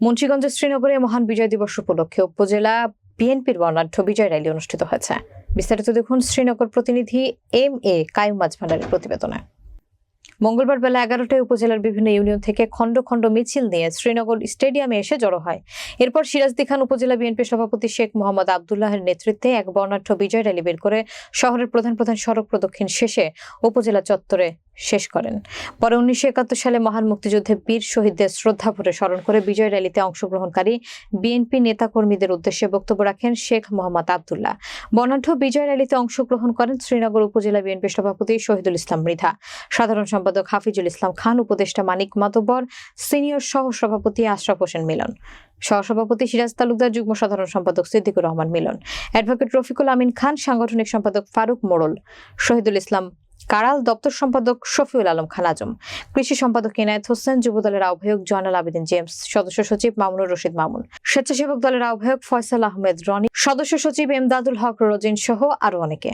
মুন্সিগঞ্জের শ্রীনগরে মহান বিজয় দিবস উপলক্ষে উপজেলা বিএনপির বর্ণাঢ্য বিজয় র্যালি অনুষ্ঠিত হয়েছে। বিস্তারিত দেখুন শ্রীনগর প্রতিনিধি এম এ কায়ুম মাঝভান্ডারের প্রতিবেদনে। মঙ্গলবার বেলা এগারোটায় উপজেলার বিভিন্ন ইউনিয়ন থেকে খণ্ড খণ্ড মিছিল নিয়ে শ্রীনগর স্টেডিয়ামে এসে জড়ো হয়। এরপর সিরাজদি খান উপজেলা বিএনপি সভাপতি শেখ মোহাম্মদ আবদুল্লাহের নেতৃত্বে এক বর্ণাঢ্য বিজয় র্যালি বের করে শহরের প্রধান প্রধান সড়ক প্রদক্ষিণ শেষে উপজেলা চত্বরে শেষ করেন। পরে উনিশশো একাত্তর সালে মহান মুক্তিযুদ্ধে বীর শহীদদের শ্রদ্ধা ভরে স্মরণ করে বিজয় র্যালিতে অংশগ্রহণকারী বিএনপি নেতাকর্মীদের উদ্দেশ্যে বক্তব্য রাখেন শেখ মোহাম্মদ আবদুল্লাহ। বর্ণাঢ্য বিজয় র্যালিতে অংশগ্রহণ করেন শ্রীনগর উপজেলা বিএনপি সভাপতি শহীদুল ইসলাম মৃধা। সাধারণ সম্পাদক হাফিজুল ইসলাম খান, উপদেষ্টা মানিক মাতব্বর, সিনিয়র সহ সভাপতি আশরাফ হোসেন মিলন। সহসভাপতি সিরাজ তালুকদার, যুগ্ম সাধারণ সম্পাদক সিদ্দিকুর রহমান মিলন। অ্যাডভোকেট রফিকুল আমিন খান, সাংগঠনিক সম্পাদক ফারুক মোড়ল। শহীদুল ইসলাম কারাল দপ্তর সম্পাদক শফিউল আলম খান আজম। কৃষি সম্পাদক ইনায়েত হোসেন, যুবদলের আহ্বায়ক জয়নাল আবেদিন জেমস, সদস্য সচিব মামুনুর রশিদ মামুন। স্বেচ্ছাসেবক দলের আহ্বায়ক ফয়সাল আহমেদ, রনি, সদস্য সচিব এমদাদুল হক, রোজিন সহ আরও অনেকে।